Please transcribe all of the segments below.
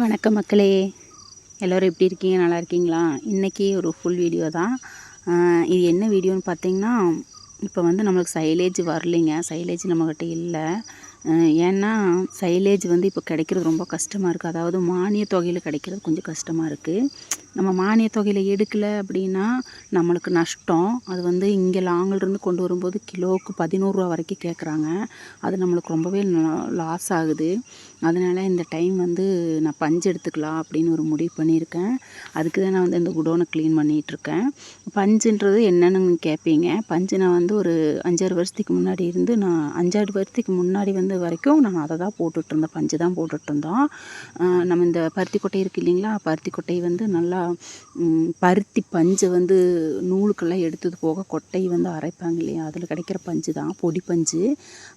வணக்கம் மக்களே. எல்லோரும் எப்படி இருக்கீங்க? நல்லா இருக்கீங்களா? இன்றைக்கி ஒரு ஃபுல் வீடியோ தான். இது என்ன வீடியோன்னு பார்த்தீங்கன்னா இப்போ வந்து நம்மளுக்கு சைலேஜ் வரலைங்க. சைலேஜ் நம்மக்கிட்ட இல்லை. ஏன்னா சைலேஜ் வந்து இப்போ கிடைக்கிறது ரொம்ப கஷ்டமாக இருக்குது அதாவது மானிய தொகையில் கிடைக்கிறது கொஞ்சம் கஷ்டமாக இருக்குது நம்ம மானிய தொகையில் எடுக்கலை அப்படின்னா நம்மளுக்கு நஷ்டம். அது வந்து இங்கே லாங்கிலிருந்து கொண்டு வரும்போது கிலோவுக்கு பதினோருவா வரைக்கும் கேட்குறாங்க அது நம்மளுக்கு ரொம்பவே லாஸ் ஆகுது. அதனால் இந்த டைம் வந்து நான் பஞ்சு எடுத்துக்கலாம் அப்படின்னு ஒரு முடிவு பண்ணியிருக்கேன். அதுக்கு தான் நான் வந்து இந்த குடோனை க்ளீன் பண்ணிகிட்ருக்கேன். பஞ்சுன்றது என்னென்னு கேட்பீங்க பஞ்சு நான் வந்து ஒரு அஞ்சாறு வருஷத்துக்கு முன்னாடி இருந்து நான் அஞ்சாறு வருஷத்துக்கு முன்னாடி வந்து வரைக்கும் நான் அதை தான் போட்டுட்டு இருந்தேன் பஞ்சு தான் போட்டுட்ருந்தோம் நம்ம இந்த பருத்தி கொட்டை இருக்குது இல்லைங்களா? பருத்தி கொட்டை வந்து நல்லா பருத்தி பஞ்சு வந்து நூலுக்கெல்லாம் எடுத்தது போக கொட்டை வந்து அரைப்பாங்க இல்லையா? அதில் கிடைக்கிற பஞ்சு தான் பொடி பஞ்சு.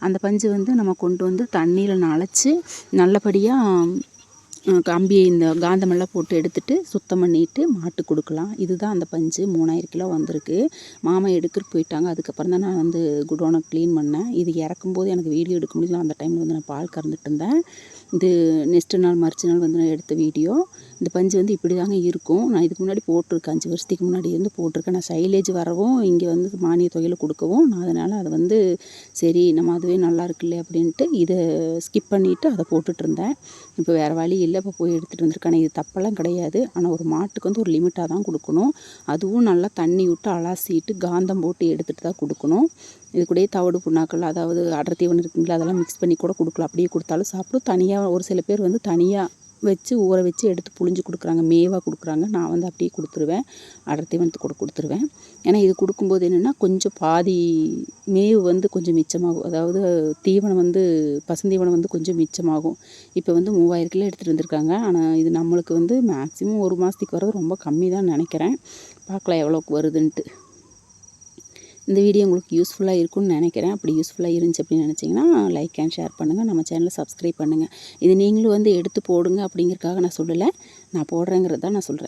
அந்த பஞ்சு வந்து நம்ம கொண்டு வந்து தண்ணியில் நனைச்சி நல்லபடியாக கம்பி இந்த காந்தமெல்லாம் போட்டு எடுத்துட்டு சுத்தம் பண்ணிட்டு மாட்டு கொடுக்கலாம். இதுதான் அந்த பஞ்சு. மூணாயிரம் கிலோ வந்திருக்கு. மாமா எடுத்துட்டு போயிட்டாங்க. அதுக்கப்புறம் தான் நான் வந்து குடோனை க்ளீன் பண்ணேன். இது இறக்கும்போது எனக்கு வீடியோ எடுக்க முடியல. அந்த டைமில் வந்து நான் பால் கறந்துட்டு இருந்தேன். இது நெக்ஸ்ட் நாள் மறுச்ச நாள் வந்து நான் எடுத்த வீடியோ. இந்த பஞ்சு வந்து இப்படி தாங்க இருக்கும். நான் இதுக்கு முன்னாடி போட்டிருக்கேன். அஞ்சு வருஷத்துக்கு முன்னாடி இருந்து போட்டிருக்கேன். நான் சைலேஜ் வரவும் இங்கே வந்து மானிய தொகையில் கொடுக்கவும் நான் அதனால் அதை வந்து சரி நம்ம அதுவே நல்லா இருக்குல்ல அப்படின்ட்டு இதை ஸ்கிப் பண்ணிவிட்டு அதை போட்டுட்டு இருந்தேன். இப்போ வேறு வழி இல்லை. இப்போ போய் எடுத்துகிட்டு வந்திருக்கேன். இது தப்பெல்லாம் கிடையாது. ஆனால் ஒரு மாட்டுக்கு வந்து ஒரு லிமிட்டாக தான் கொடுக்கணும். அதுவும் நல்லா தண்ணி விட்டு அலாசிட்டு காந்தம் போட்டு எடுத்துகிட்டு தான் கொடுக்கணும். இது கூடயே தவிடு புண்ணாக்கள் அதாவது அடர் தீவனம் இருக்குங்களா அதெல்லாம் மிக்ஸ் பண்ணி கூட கொடுக்கலாம். அப்படியே கொடுத்தாலும் சாப்பிடும். தனியாக ஒரு சில பேர் வந்து தனியாக வச்சு ஊற வச்சு எடுத்து புழிஞ்சு கொடுக்குறாங்க. மேவாக கொடுக்குறாங்க. நான் வந்து அப்படியே கொடுத்துருவேன். அடர்த்தி வந்து கூட கொடுத்துருவேன். ஏன்னா இது கொடுக்கும்போது என்னென்னா கொஞ்சம் பாதி மேவு வந்து கொஞ்சம் மிச்சமாகும். அதாவது தீவனம் வந்து பசுந்தீவனம் வந்து கொஞ்சம் மிச்சமாகும். இப்போ வந்து மூவாயிரம் கிலோ எடுத்துகிட்டு வந்திருக்காங்க. ஆனால் இது நம்மளுக்கு வந்து மேக்ஸிமம் ஒரு மாதத்துக்கு வர்றது ரொம்ப கம்மி தான் நினைக்கிறேன். பார்க்கலாம் எவ்வளோக்கு வருதுன்ட்டு. இந்த வீடியோ உங்களுக்கு யூஸ்ஃபுல்லாக இருக்கும்னு நினைக்கிறேன். அப்படி யூஸ்ஃபுல்லாக இருந்துச்சு அப்படின்னு நினச்சிங்கன்னா லைக் அண்ட் ஷேர் பண்ணுங்கள் நம்ம சேனலை சப்ஸ்கிரைப் பண்ணுங்கள் இது நீங்களும் வந்து எடுத்து போடுங்க அப்படிங்கிறதுக்காக நான் சொல்லலை. நான் போடுறேங்கிறது தான் நான் சொல்கிறேன்